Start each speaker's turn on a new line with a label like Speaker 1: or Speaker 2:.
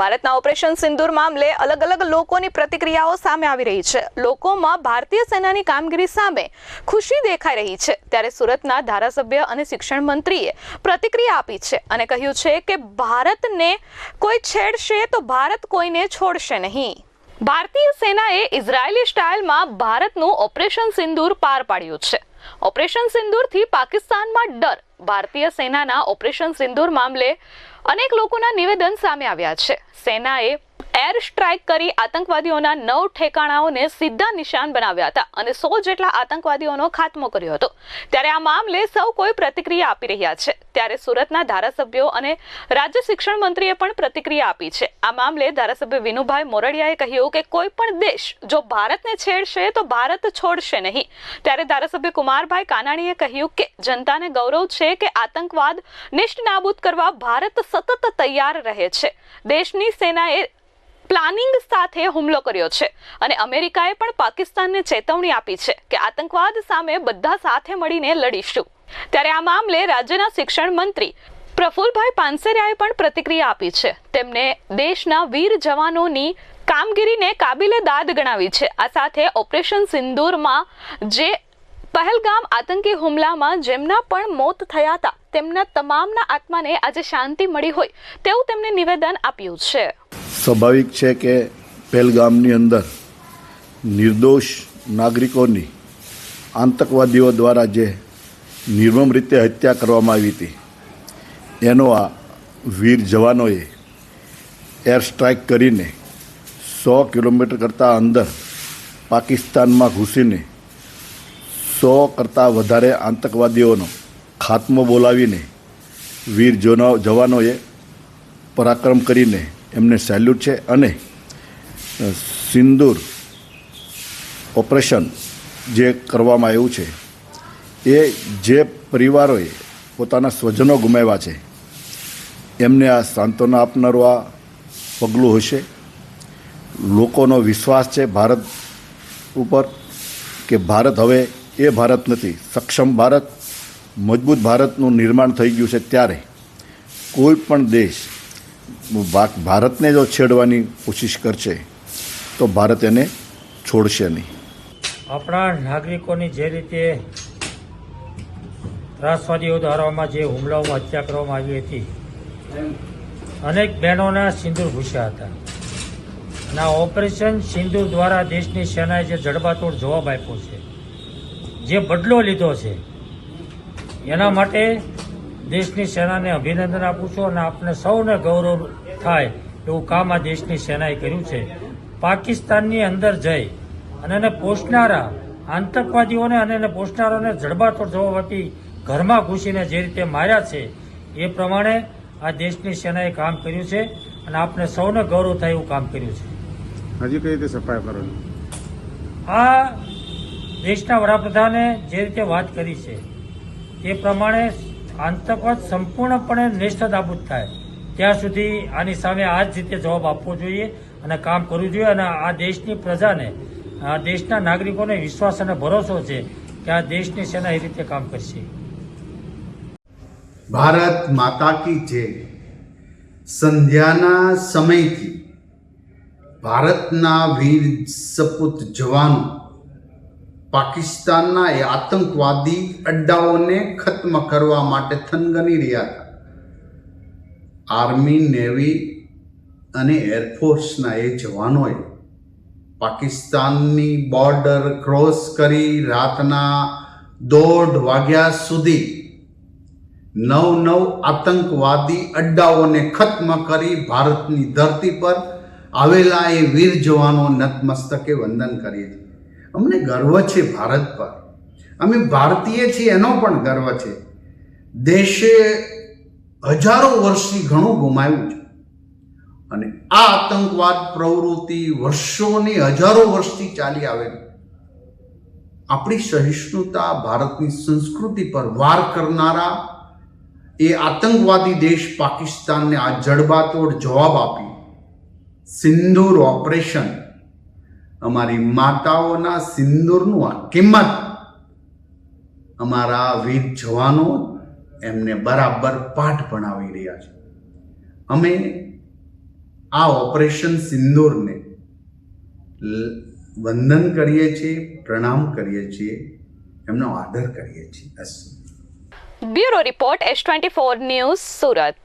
Speaker 1: ભારતના ઓપરેશન સિંદૂર મામલે અલગ અલગ લોકોની પ્રતિક્રિયાઓ સામે આવી રહી છે. લોકોમાં ભારતીય સેનાની કામગીરી સામે ખુશી દેખાઈ રહી છે. ત્યારે સુરતના ધારાસભ્ય અને શિક્ષણ મંત્રીએ પ્રતિક્રિયા આપી છે અને કહ્યું છે કે ભારતને કોઈ છેડશે તો ભારત કોઈને છોડશે નહીં. ભારતીય સેનાએ ઇઝરાયેલી સ્ટાઇલમાં ભારતનું ઓપરેશન સિંદૂર પાર પાડ્યું છે. ઓપરેશન સિંદૂરથી પાકિસ્તાનમાં ડર. ભારતીય સેનાના ઓપરેશન સિંદૂર મામલે અનેક લોકોના નિવેદન સામે આવ્યા છે. સેનાએ એર સ્ટ્રાઇક કરી આતંકવાદીઓના નવ ઠેકાણાઓને સીધા નિશાન બનાવ્યા હતા અને સો જેટલા આતંકવાદીઓનો ખાત્મો કર્યો હતો. ત્યારે આ મામલે સૌ કોઈ પ્રતિક્રિયા આપી રહ્યા છે. ત્યારે સુરતના ધારાસભ્યો અને રાજ્ય શિક્ષણ મંત્રીએ પણ પ્રતિક્રિયા આપી છે. આ મામલે ધારાસભ્ય વિનુભાઈ મોરડિયાએ કહ્યું કે કોઈ પણ દેશ જો ભારતને છેડશે તો ભારત છોડશે નહીં. ત્યારે ધારાસભ્ય કુમારભાઈ કાનાણીએ કહ્યું કે જનતાને ગૌરવ છે કે આતંકવાદ નિષ્ઠ નાબૂદ કરવા ભારત સતત તૈયાર રહે છે. દેશની સેનાએ પ્લાનિંગ સાથે હુમલો કર્યો છે અને અમેરિકાએ પણ પાકિસ્તાનને ચેતવણી આપી છે કે આતંકવાદ સામે બધા સાથે મળીને લડીશું. ત્યારે આ મામલે રાજ્યના શિક્ષણ મંત્રી પ્રફુલભાઈ પાનસેરિયાએ પણ પ્રતિક્રિયા આપી છે. તેમને દેશના વીર જવાનોની કામગીરીને કાબિલે દાદ ગણાવી છે. આ સાથે ઓપરેશન સિંદૂરમાં જે પહેલગામ આતંકી હુમલામાં જેમના પણ મોત થયા હતા, તેમના તમામના આત્માને આજે શાંતિ મળી હોય તેવું તેમને નિવેદન આપ્યું છે.
Speaker 2: સ્વાભાવિક છે કે પહેલગામની અંદર નિર્દોષ નાગરિકોની આતંકવાદીઓ દ્વારા જે નિર્મમ રીતે હત્યા કરવામાં આવી હતી, એનો આ વીર જવાનોએ એર સ્ટ્રાઇક કરીને સો કિલોમીટર કરતાં અંદર પાકિસ્તાનમાં ઘૂસીને સો કરતાં વધારે આતંકવાદીઓનો ખાત્મો બોલાવીને વીર જવાનોએ પરાક્રમ કરીને એમને સેલ્યુટ છે અને સિંદૂર ઓપરેશન જે કરવામાં આવ્યું છે, એ જે પરિવારોએ પોતાના સ્વજનો ગુમાવ્યા છે, એમને આ સાંત્વના આપનારું આ પગલું હશે. લોકોનો વિશ્વાસ છે ભારત ઉપર કે ભારત હવે એ ભારત નથી, સક્ષમ ભારત, મજબૂત ભારતનું નિર્માણ થઈ ગયું છે ત્યારે કોઈ પણ દેશ ભારતને જો છેડવાની કોશિશ કરશે, તો ભારત એને છોડશે નહીં.
Speaker 3: આપણા નાગરિકોની જે રીતે ત્રાસવાદીઓ દ્વારામાં જે હુમલાઓમાં હત્યા કરવામાં આવી હતી, અનેક બહેનોના સિંદૂર ઘૂસ્યા હતા. અને આ ઓપરેશન સિંદૂર દ્વારા દેશની સેનાએ જે જડબાતોડ જવાબ આપ્યો છે, જે બદલો લીધો છે, એના માટે દેશની સેનાને અભિનંદન આપું છું અને આપને સૌને ગૌરવ થાય એવું કામ આ દેશની સેનાએ કર્યું છે. પાકિસ્તાનની અંદર જઈ અને એને પોષનારા આતંકવાદીઓને અને એને પોષનારાઓને જડબાતોડ જવાબ આપી ઘરમાં ઘૂસીને જે રીતે માર્યા છે એ પ્રમાણે આ દેશની સેનાએ કામ કર્યું છે અને આપને સૌને ગૌરવ થાય એવું કામ કર્યું છે.
Speaker 4: હજી કઈ રીતે સફાઈ કરવાની
Speaker 3: આ દેશના વડાપ્રધાને જે રીતે વાત કરી છે તે પ્રમાણે આતંકવાદ સંપૂર્ણપણે નેસ્ત નાબૂદ થાય. ત્યાં સુધી આની સામે આ જ રીતે જવાબ આપવો જોઈએ અને કામ કરવું જોઈએ અને આ દેશની પ્રજાને, આ દેશના નાગરિકોને વિશ્વાસ અને ભરોસો છે કે આ દેશની સેના એ રીતે કામ કરશે.
Speaker 5: ભારત માતા કી જય. સંધ્યાના સમયથી ભારતના વીર સપૂત જવાનો પાકિસ્તાનના એ આતંકવાદી અડ્ડાઓને ખત્મ કરવા માટે થનગની રહ્યા હતા. આર્મી, નેવી અને એરફોર્સના એ જવાનોએ પાકિસ્તાનની બોર્ડર ક્રોસ કરી રાતના દોઢ વાગ્યા સુધી નવ નવ આતંકવાદી અડ્ડાઓને ખત્મ કરી ભારતની ધરતી પર આવેલા એ વીર જવાનો નતમસ્તકે વંદન કરી હતી અમને ગર્વ છે ભારત પર. અમે ભારતીય છીએ, એનો પણ ગર્વ છે. દેશે હજારો વર્ષથી ઘણું ગુમાવ્યું છે. અને આ આતંકવાદ પ્રવૃત્તિ વર્ષોની હજારો વર્ષથી ચાલી આવેલી. આપણી સહિષ્ણુતા, ભારતની સંસ્કૃતિ પર વાર કરનારા એ આતંકવાદી દેશ પાકિસ્તાનને આ જડબાતોડ જવાબ આપી. સિંદૂર ઓપરેશન અમારી માતાઓના સિંદૂરનું આ કિંમત. અમારા વીર જવાનો એમને બરાબર પાઠ ભણાવી રહ્યા છે. અમે આ ઓપરેશન સિંદૂરને વંદન કરીએ છીએ, પ્રણામ કરીએ છીએ, એમનો આદર કરીએ છીએ.
Speaker 1: Bureau report S twenty four news Surat.